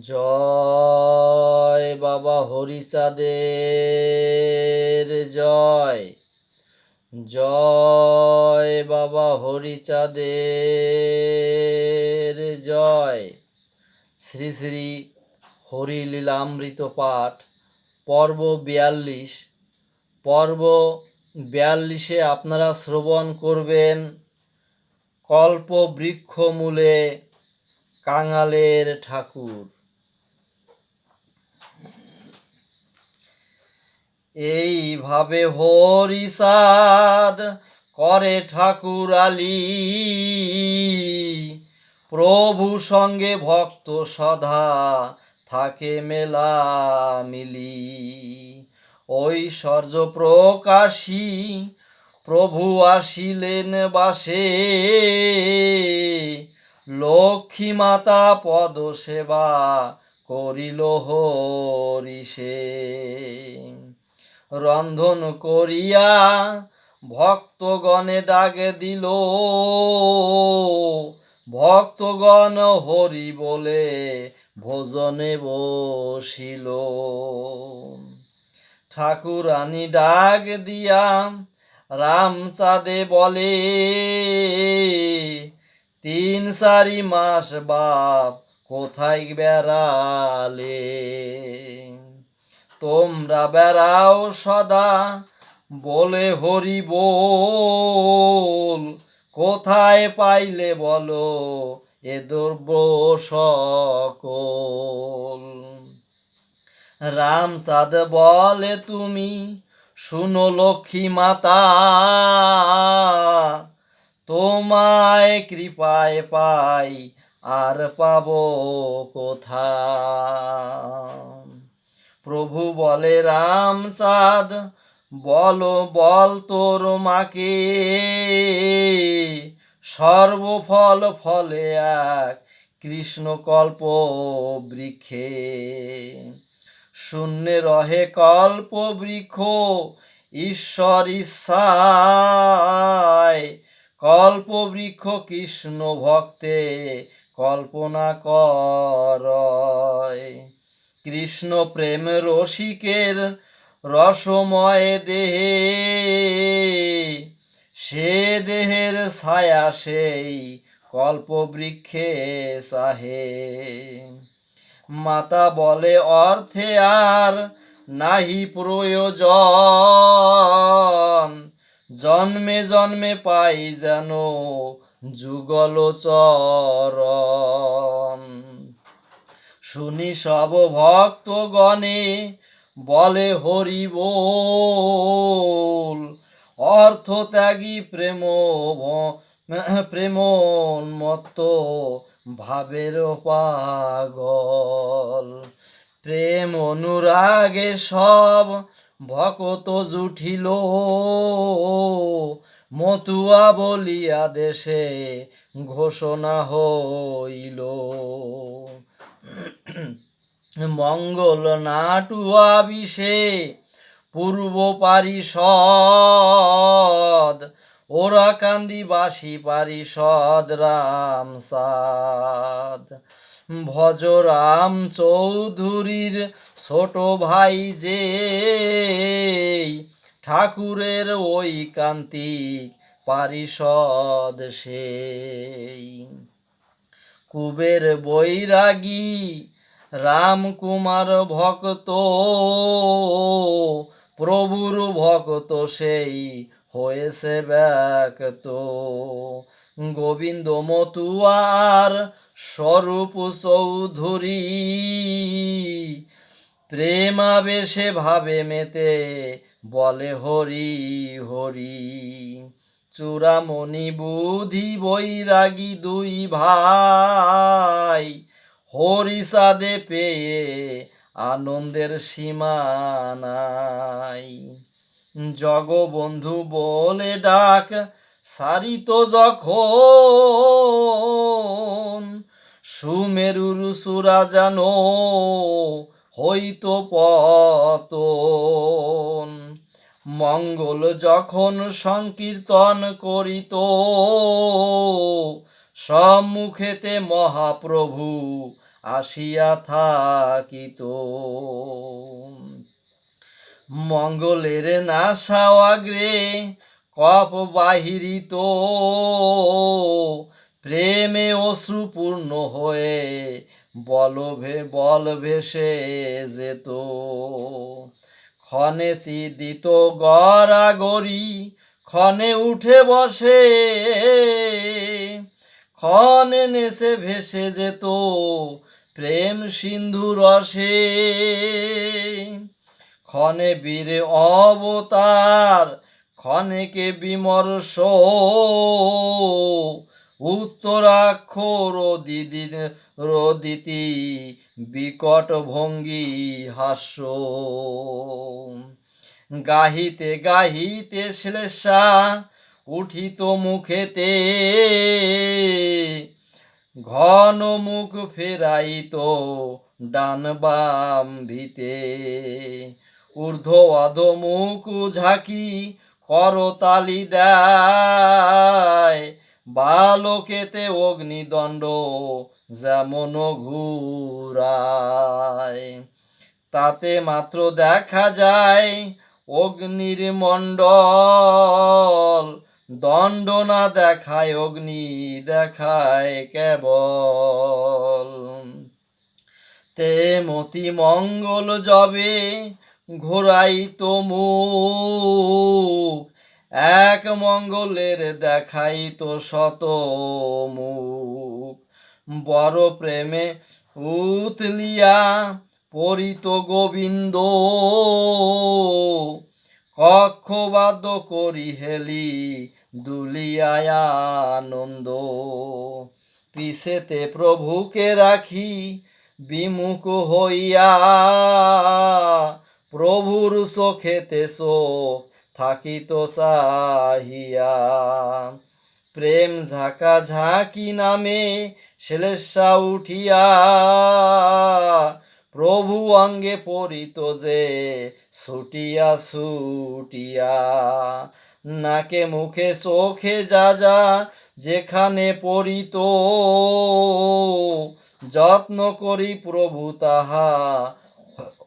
জয় বাবা হরিচাঁদের, জয়। জয় বাবা হরিচাঁদের, জয়। শ্রী শ্রী হরিলীলামৃত পাঠ, পর্ব বিয়াল্লিশ। পর্ব বিয়াল্লিশে আপনারা শ্রবণ করবেন। কল্প বৃক্ষ মূলে কাঙালের ঠাকুর। এইভাবে হরিসাদ করে ঠাকুর আলী। প্রভু সঙ্গে ভক্ত সদা থাকে মেলা মিলি। ঐশ্বর্য প্রকাশী প্রভু আসিলেন বাসে। লক্ষ্মী মাতা পদ সেবা করিল হরিষে রন্ধন করিয়া ভক্তগণে ডাকে দিল, ভক্তগণ হরি বলে ভোজনে বসিল। ঠাকুরানী ডাক দিয়া, রামচাঁদে বলে তিন চারি মাস বাপ কোথায় বেড়ালে? তোমরা বেড়াও সদা, বলে হরি বল। কোথায় পাইলে বলো এ দ্রব্য সকল? রামচাঁদ বলে, তুমি শুনো লক্ষ্মী মাতা তোমায় কৃপায় পাই, আর পাব কোথা প্রভু বলে রামচাঁদ বলো বল বল তোর মাকে। সর্বফল ফলে এক কৃষ্ণকল্প বৃক্ষে। শূন্যে রহে কল্প বৃক্ষ, ঈশ্বর ইচ্ছায়। কল্প বৃক্ষ কৃষ্ণ ভক্তে কল্পনা কর কৃষ্ণ প্রেম রসিকের রসময় দেহে, সে দেহের ছায়া সেই কল্প বৃক্ষে সাহে মাতা বলে, অর্থে আর নাহি প্রয়োজন। জন্মে জন্মে পাই যেন যুগল চরণ। শুনি সব ভক্ত গণে বলে হরি বল, অর্থ ত্যাগী প্রেম প্রেমোন্মত্ত ভাবের পাগল। প্রেম অনুরাগে সব ভকত জুঠিল, মতুয়া বলিয়া দেশে ঘোষণা হইল। মঙ্গল নাটুয়া বিষে পূর্ব পারিষদ ওরা কান্দি বাসি পারিষদ রাম সাদ ভজ রাম চৌধুরীর ছোট ভাই যে, ঠাকুরের ওই কান্তিক পারিষদ সেই কুবের বৈরাগী রামকুমার ভক্ত, প্রভুর ভক্ত সেই হয়েছে ব্যক্ত। গোবিন্দ মতুয়ার স্বরূপ চৌধুরী। প্রেমাবেশে ভাবে মেতে বলে হরি হরি। চূড়ামণি বুধি বৈরাগী দুই ভাই হরিসাদে পেয়ে আনন্দের সীমা নাই। জগবন্ধু বলে ডাক সারিত যখন সুমেরুর সুরা যেন হইত পতন। মঙ্গল যখন সংকীর্তন করিত, সম্মুখেতে মহাপ্রভু আসিয়া থাকিত। মঙ্গলের নাশাও আগ্রে কপ বাহিরিত। প্রেমে অশ্রুপূর্ণ হয়ে বলভে বল ভেসে যেত। ক্ষণে সিদিত গড়াগড়ি ক্ষণে উঠে বসে, ক্ষণে নেশে ভেসে যেত প্রেম সিন্ধু রসে। ক্ষণে বীরে অবতার ক্ষণেকে বিমর্ষ, উত্তরাক্ষর দিদি রদিতি বিকট ভঙ্গি হাস্য। গাহিতে গাহিতে শ্লেষা উঠিত মুখেতে, ঘন মুখ ফেরাইত ডান বাম ভিতে। ঊর্ধ্ব অধ মুখ ঝাঁকি করতালি দেয়। বালকেতে অগ্নিদণ্ড যেমন ঘুরায়, তাতে মাত্র দেখা যায় অগ্নির মণ্ডল। দণ্ড না দেখায়, অগ্নি দেখায় কেবল। তে মতি মঙ্গল যবে ঘোরাইত মুখ এক মঙ্গলের দেখাইত শত মুখ বড় প্রেমে উতলিয়া পরিত গোবিন্দ কক্ষবাদ্য করি হেলি দুলিয়ায় আনন্দ। পিছেতে প্রভুকে রাখি, বিমুখ হইয়া প্রভুর চোখেতে চোখ থাকিত সাহিয়া। প্রেম ঝাঁকা ঝাঁকি নামে শ্লেষা উঠিয়া, প্রভু অঙ্গে পরিত যে ছুটিয়া ছুটিয়া। নাকে মুখে চোখে যা যা যেখানে পরিত, যত্ন করি প্রভু তাহা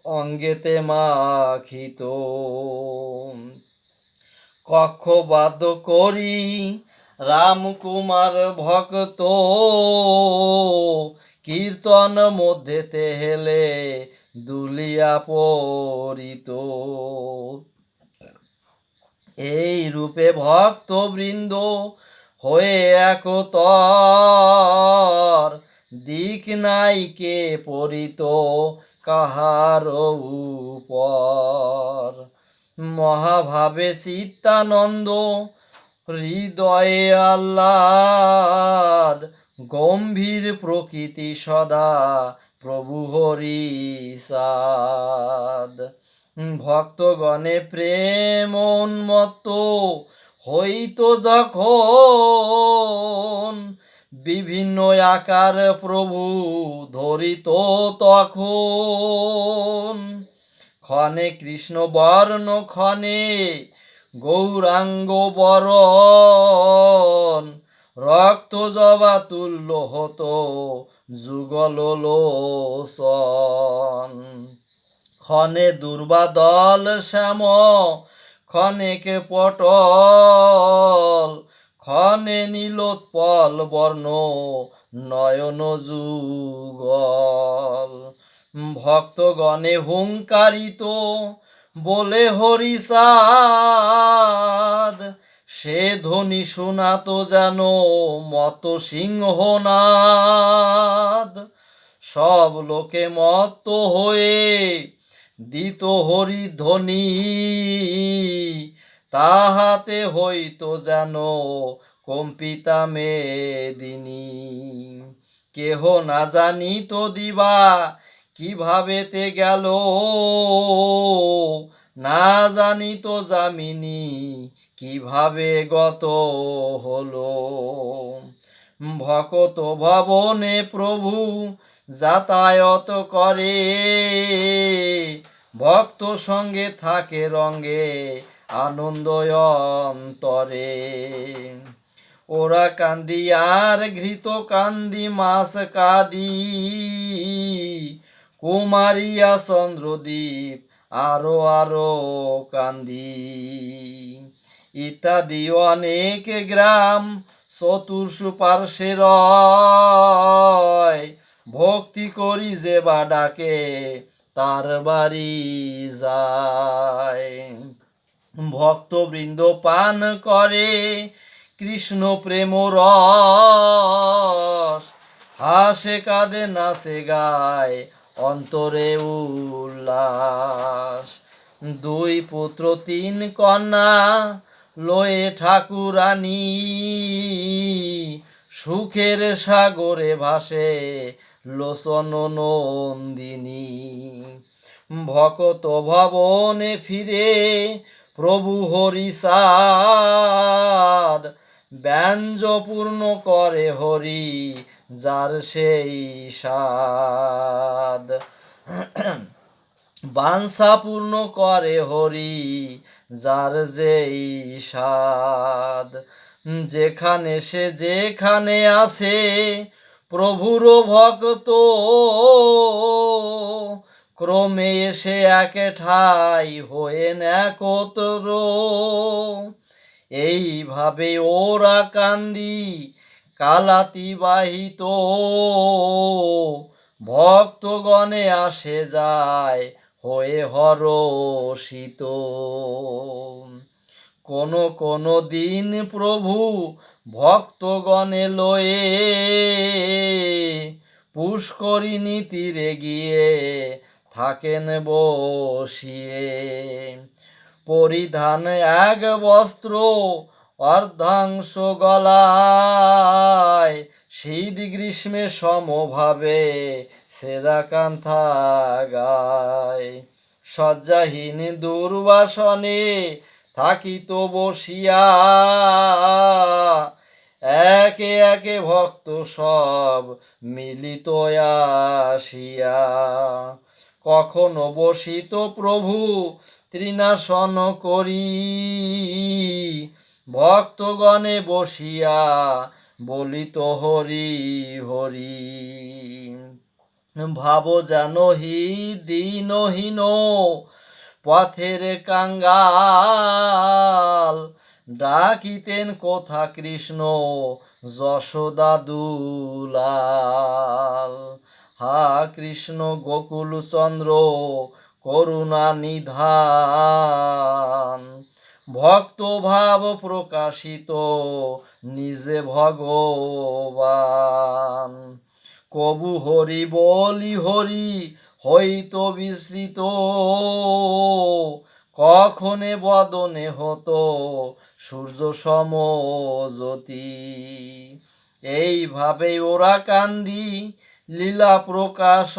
অঙ্গেতে মাখিত। কক্ষবাদ্য করি রামকুমার ভক্ত। কীর্তন মধ্যেতে হেলে দুলিয়া পরিত। এই রূপে ভক্ত বৃন্দ হয়ে একতর। দিক নাই কে পরিত। কাহার উপর। মহাভাবে চিত্তানন্দ হৃদয়ে আহ্লাদ, গম্ভীর প্রকৃতি সদা প্রভু হরি সাদ। ভক্তগণে প্রেম উন্মত্ত হইত যখন বিভিন্ন আকার প্রভু ধরিত তখন। ক্ষণে কৃষ্ণ বর্ণ, ক্ষণে গৌরাঙ্গ বরণ। রক্ত জবা তুল্য হতো যুগল লোচন ক্ষণে দুর্বাদল শ্যাম ক্ষণেকে পটল। ক্ষণে নীলোৎপল বর্ণ, নয়ন যুগল। ভক্তগণে হুঙ্কারিত বলে হরিসাদ সে ধ্বনি শোনাতো যেন মত সিংহনাদ সব লোকে মত হয়ে দিত হরি ধ্বনি তাহাতে হইতো যেন কম্পিতা মেদিনী। কেহ না জানিত দিবা কীভাবে তে গেল? না জানিত যামিনী, কীভাবে গত হলো? ভকত ভবনে প্রভু যাতায়াত করে, ভক্ত সঙ্গে থাকে রঙ্গে আনন্দ অন্তরে ওরা কান্দি, আর ঘৃত কান্দি, মাস কাদি। কুমারিয়া চন্দ্রদ্বীপ, আরও আরও কান্দি। ইত্যাদি অনেক গ্রাম চতুর্শু পার্শ্বে ভক্তি করি যে বা ডাকে, তার বাড়ি যায়। ভক্তবৃন্দ পান করে, কৃষ্ণ প্রেম রস। হাসে কাঁদে, নাচে গায়, অন্তরে উল্লাস। দুই পুত্র, তিন কন্যা, লয়ে ঠাকুরানী। সুখের সাগরে ভাসে লোচন নন্দিনী। ভকত ভবনে ফিরে প্রভু হরিসাদ ব্যঞ্জ পূর্ণ করে হরি যার সেই সাদ বাঞ্ছা পূর্ণ করে হরি যার যেই সাদ যেখানে সে যেখানে আসে প্রভুর ভক্ত। ক্রমে এসে একে ঠাই হয়ে একত্র এইভাবে ওরা কান্দি কালাতি বাহিত ভক্তগণে আসে যায় হয়ে হরষিত। কোন কোন দিন প্রভু ভক্তগণে লয়ে পুষ্করিণী তীরে গিয়ে থাকেন বসিয়ে। পরিধান এক বস্ত্র অর্ধাংশ গলায় শীত গ্রীষ্মে সমভাবে সেরা কান্থা গায়। শয্যাহীন দুর্বাসনে থাকিত বসিয়া, একে একে ভক্ত সব মিলিত আসিয়া। কখনো বসিত প্রভু তৃণাসন করি। ভক্তগণে বসিয়া বলিত হরি হরি। ভাব জানহি, দিনহীন পথের কাঙ্গাল। ডাকিতেন কোথা কৃষ্ণ, যশোদা দুলাল। হা কৃষ্ণ গোকুল চন্দ্র করুণা নিধান। ভক্ত ভাব প্রকাশিত, নিজে ভগবান। কবু হরি বলি হরি হইত বিস্মৃত, কখনে বদনে হতো সূর্য সমজ্যোতি এইভাবে ওরা কান্দি লীলা প্রকাশ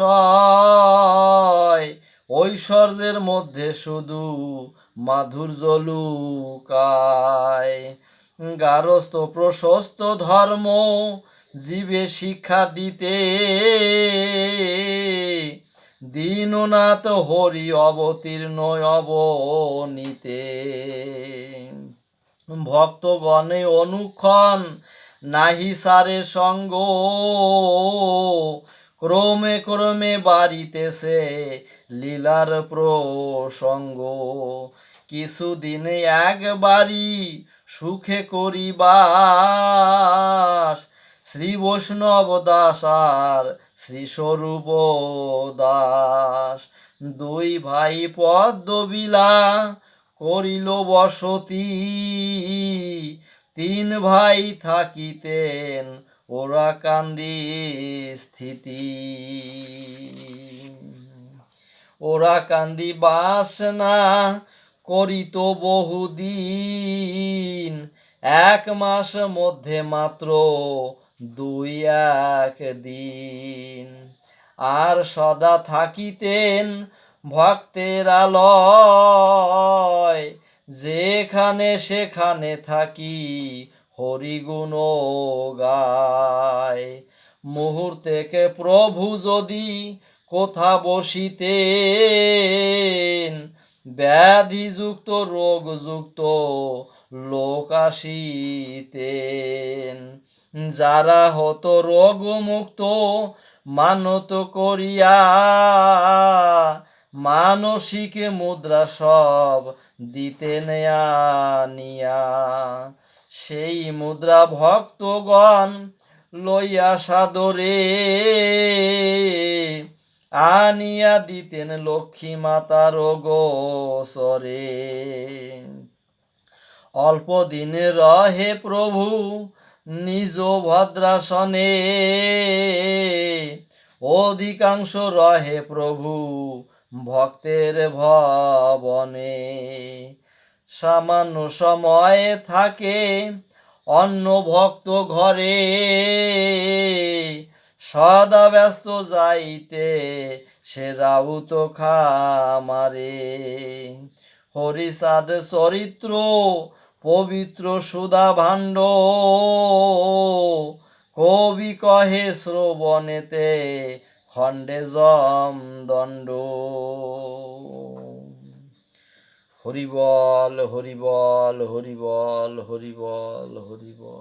ঐশ্বর্যের মধ্যে শুধু মাধুর্য লুকায়। গারস্থ প্রশস্ত ধর্ম জীবে শিক্ষা দিতে। দীননাথ হরি অবতীর্ণ অবনীতে। ভক্তগণে অনুক্ষণ নাহি সারে সঙ্গ। ক্রমে ক্রমে বাড়িতেছে লীলার প্রসঙ্গ। কিছুদিনে একবারই সুখে করিবাস। শ্রী বৈষ্ণব দাস আর শ্রী স্বরূপ দাস। দুই ভাই পদ্মবিলা করিল বসতি। তিন ভাই থাকিতেন, ওরা কান্দি স্থিতি। ওরা কান্দি বাসনা করিত বহুদিন, এক মাস মধ্যে মাত্র দুই এক দিন আর সদা থাকিতেন ভক্তের আলয় যেখানে সেখানে থাকি হরিগুণ গায়। মুহূর্তেকে প্রভু যদি কোথা বসিতেন, ব্যাধিযুক্ত, রোগযুক্ত লোক আসিতেন। যারা হতো রোগ মুক্ত মানত করিয়া মানসিক মুদ্রা সব দিতেন আনিয়া সেই মুদ্রা ভক্তগণ লইয়া সাদরে আনিয়া দিতেন লক্ষ্মী মাতার গোসরে অল্প দিনে রহে প্রভু নিজ ভদ্রাসনে, অধিকাংশ রহে প্রভু ভক্তের ভবনে সামান্য সময়ে থাকে, অন্য ভক্ত ঘরে সদা ব্যস্ত যাইতে সে রাউত খামারে। হরিসাদ চরিত্র, পবিত্র সুদা ভাণ্ড, কবি কহে শ্রবণেতে খণ্ডে জম দণ্ড। হরিবল হরিবল হরিবল হরিবল হরিবল